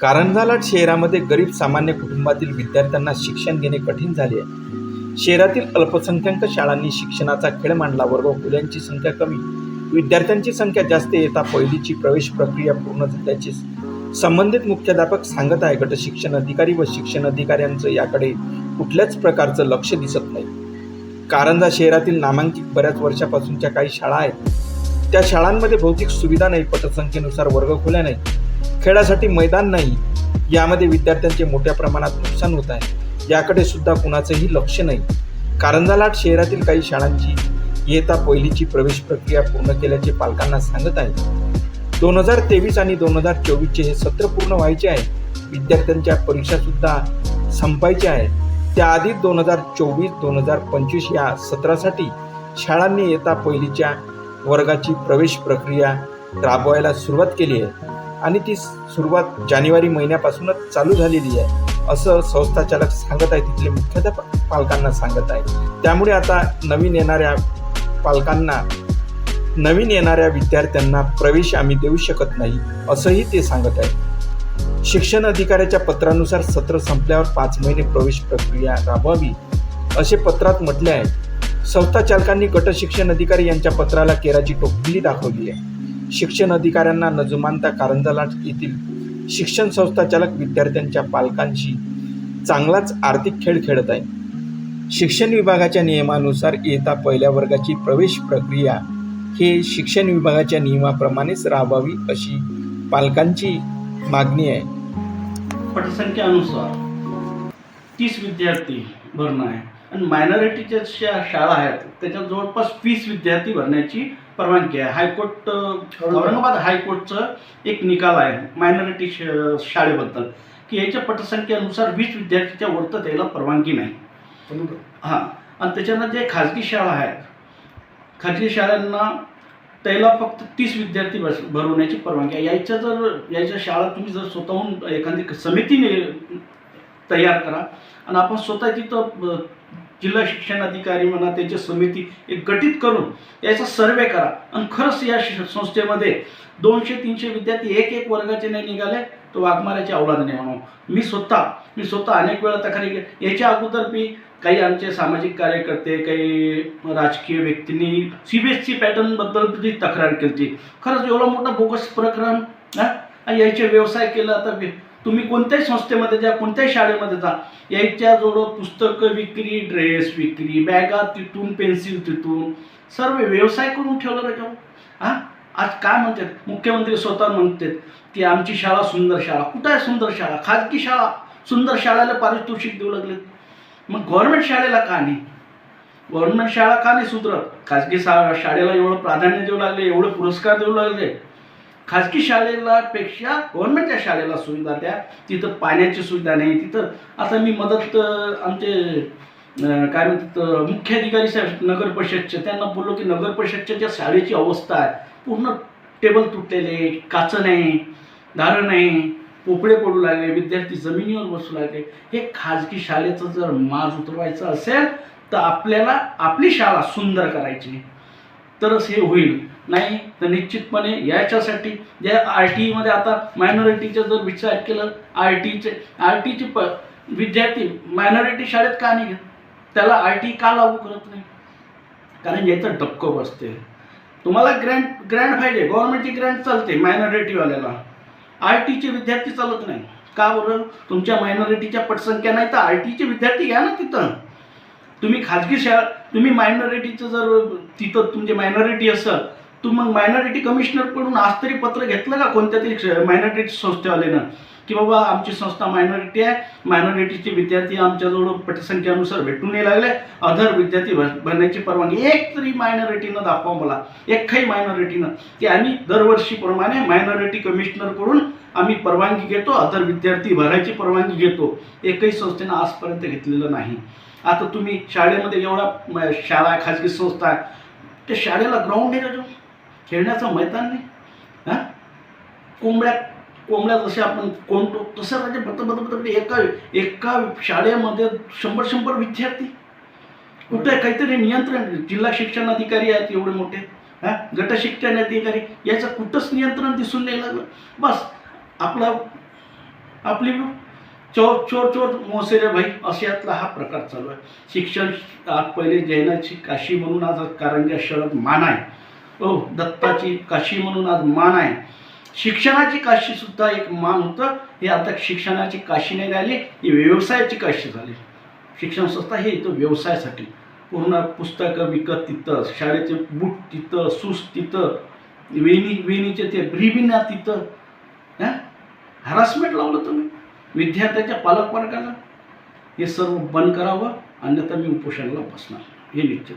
कारंजालाट शहरामध्ये गरीब सामान्य कुटुंबातील विद्यार्थ्यांना शिक्षण घेणे कठीण झाले आहे. शहरातील अल्पसंख्याक शाळांनी शिक्षणाचा खेळ मांडला. वर्ग खुल्यांची संख्या कमी. विद्यार्थ्यांची संख्या जास्त येता पहिलीची प्रवेश प्रक्रिया पूर्ण झाल्याचे संबंधित मुख्याध्यापक सांगत आहे. गट शिक्षण अधिकारी व शिक्षण अधिकाऱ्यांचं याकडे कुठल्याच प्रकारचं लक्ष दिसत नाही. कारंजा शहरातील नामांकित बऱ्याच वर्षापासूनच्या काही शाळा आहेत. त्या शाळांमध्ये भौतिक सुविधा नाही पटसंख्येनुसार वर्ग खोल्या नाही. खेळासाठी मैदान नाही. यामध्ये विद्यार्थ्यांचे मोठ्या प्रमाणात नुकसान होत आहे. याकडे सुद्धा कुणाचंही लक्ष नाही. कारंजालाट शहरातील काही शाळांची इयत्ता पहिलीची प्रवेश प्रक्रिया पूर्ण केल्याचे पालकांना सांगत आहे दोन हजार तेवीस आणि दोन हजार चोवीसचे हे सत्र पूर्ण व्हायचे आहे. विद्यार्थ्यांच्या परीक्षा सुद्धा संपायच्या आहे. त्याआधी दोन हजार चोवीस दोन हजार पंचवीस या सत्रासाठी शाळांनी येता पहिलीच्या वर्गाची प्रवेश प्रक्रिया राबवायला सुरुवात केली आहे. आणि ती सुरुवात जानेवारी महिन्यापासूनच चालू झालेली आहे असं संस्थाचालक सांगत आहे तिथले मुख्याध्यापक पालकांना सांगत आहे. त्यामुळे आता नवीन येणाऱ्या पालकांना नवीन येणाऱ्या विद्यार्थ्यांना प्रवेश आम्ही देऊ शकत नाही असंही ते सांगत आहे. शिक्षण अधिकाऱ्याच्या पत्रानुसार सत्र संपल्यावर पाच महिने प्रवेश प्रक्रिया राबवावी असे पत्रात म्हटले आहे. संस्था चालकांनी गट शिक्षण अधिकारी यांच्या पत्राला केराची टोपली दाखवली आहे. शिक्षण अधिकाऱ्यांना न जुमानता कारंजालाट येथील शिक्षण संस्था चालक विद्यार्थ्यांच्या पालकांशी चांगलाच आर्थिक खेळ खेळत आहे शिक्षण विभागाच्या नियमानुसार येता पहिल्या वर्गाची प्रवेश प्रक्रिया हे शिक्षण विभागाच्या नियमाप्रमाणेच राबवावी अशी पालकांची मागणी आहे. पटसंख्येनुसार तीस विद्यार्थी भरणं आहे. आणि मायनॉरिटीच्या ज्या शाळा आहेत त्याच्यात जवळपास वीस विद्यार्थी भरण्याची परवानगी आहे. हायकोर्ट औरंगाबाद हायकोर्टचं एक निकाल आहे मायनॉरिटी शाळेबद्दल की याच्या पटसंख्येनुसार वीस विद्यार्थीच्या वरत द्यायला परवानगी नाही. हां आणि त्याच्यानं जे खाजगी शाळा आहेत खाजगी शाळांना त्याला फक्त तीस विद्यार्थी बस भरवण्याची परवानगी आहे. यायच्या जर यायच्या शाळा तुम्ही जर स्वतःहून एखादी समितीने तयार करा आणि आपण स्वतः तिथं जिल्हा शिक्षण अधिकारी म्हणा त्याची समिती एक गठीत करून याचा सर्वे करा. आणि खरंच या शि- संस्थेमध्ये दोनशे तीनशे विद्यार्थी एक एक वर्गाचे नाही निघाले तो वाघमाऱ्याची अवलाद नाही म्हणून. मी स्वतः मी स्वतः अनेक वेळा तक्रारी केली. याच्या अगोदर मी काही आमचे सामाजिक कार्यकर्ते काही राजकीय व्यक्तींनी सी बी एस सी पॅटर्नबद्दल तक्रार केली होती. खरंच एवढा मोठा बोगस प्रकरण हा? याचे व्यवसाय केला तर तुम्ही कोणत्याही संस्थेमध्ये जा कोणत्याही शाळेमध्ये जा याच्या जोडो पुस्तकं विक्री ड्रेस विक्री बॅगा तिथून पेन्सिल तिथून सर्व व्यवसाय करून ठेवलं का हां? आज काय म्हणतात? मुख्यमंत्री स्वतः म्हणतात की आमची शाळा सुंदर शाळा. कुठं आहे सुंदर शाळा? खाजगी शाळा. सुंदर शाळेला पारितोषिक देऊ लागलेत. मग गव्हर्नमेंट शाळेला का नाही? गव्हर्नमेंट शाळा का नाही सुधरत? खाजगी शाळा शाळेला एवढं प्राधान्य देऊ लागले एवढे पुरस्कार देऊ लागले. खाजगी शाळेला पेक्षा गव्हर्नमेंटच्या शाळेला सुविधा द्या. तिथं पाण्याची सुविधा नाही. तिथं आता मी मदत आमचे काय म्हणतात मुख्याधिकारी साहेब नगर परिषदचे. त्यांना बोललो की नगर परिषदच्या ज्या शाळेची अवस्था आहे पूर्ण टेबल तुटलेले काचं नाही दारं नाही पोपळे पडू लागले विद्यार्थी जमिनीवर बसू लागले. हे खाजगी शाळेचं जर माज उतरवायचं असेल तर आपल्याला आपली शाळा सुंदर करायची. तरच हे होईल. नाही तर निश्चितपणे याच्यासाठी जे आर टी ईमध्ये आता मायनॉरिटीचं जर विचार केलं आर टीचे आर टीचे प विद्यार्थी मायनॉरिटी शाळेत का नाही घेत? त्याला आर टी का लागू करत नाही? कारण याचं डबकं बसते तुम्हाला ग्रँट ग्रँट पाहिजे गव्हर्नमेंटची ग्रँट चालते मायनॉरिटीवाल्याला आर टीचे विद्यार्थी चालत नाही. का बरं? तुमच्या मायनॉरिटीच्या पटसंख्या नाही तर आर टीचे विद्यार्थी घ्या ना तिथं. तुम्ही खाजगी शाळा तुम्ही मायनॉरिटीचं जर तिथं तुमची मायनॉरिटी असेल तू मग मायनॉरिटी कमिशनरकडून आज तरी पत्र घेतलं का कोणत्या तरी मायनॉरिटी संस्थेवाल्यानं? की बाबा आमची संस्था मायनॉरिटी आहे मायनॉरिटीचे विद्यार्थी आमच्याजवळ पटसंख्येनुसार भेटून नाही लागले अदर विद्यार्थी भर भरण्याची परवानगी. एक तरी मायनॉरिटीनं दाखवा मला. एकही मायनॉरिटीनं की आम्ही दरवर्षीप्रमाणे मायनॉरिटी कमिशनरकडून आम्ही परवानगी घेतो अदर विद्यार्थी भरायची परवानगी घेतो. एकही संस्थेनं आजपर्यंत घेतलेलं नाही. आता तुम्ही शाळेमध्ये एवढा शाळा आहे खाजगी संस्था आहे. त्या शाळेला ग्राउंड नाही खेळण्याचं मैदान नाही. हां? कोंबड्या कोंबड्या जसे आपण कोणतो तसं म्हणजे बत बत एका एका शाळेमध्ये शंभर शंभर विद्यार्थी. कुठे काहीतरी नियंत्रण जिल्हा शिक्षण अधिकारी आहेत एवढे मोठे. हां? गट शिक्षण अधिकारी. याचं कुठंच नियंत्रण दिसून नाही लागलं. बस आपला आपली चोर चोर चोर मोसेरे भाई. अशातला हा प्रकार चालू आहे. शिक्षण आज पहिले जैनाची काशी म्हणून आज कारंजा शहरात मान आहे. हो दत्ताची काशी म्हणून आज मान आहे. शिक्षणाची काशी सुद्धा एक मान होतं. हे आता शिक्षणाची काशी नाही राहिली ही व्यवसायाची काशी झाली. शिक्षण संस्था हे इथं व्यवसायासाठी. पूर्ण पुस्तकं विकत तिथं शाळेचे बूट तिथं सूस तिथं वेणी वेणीचे ते ब्रिबिना तिथं. हां? हॅरासमेंट लावलं तुम्ही. विद्यार्थ्याच्या पालकवर्गाला. हे सर्व बंद करावं. अन्यथा मी उपोषणाला बसणार. हे निश्चित.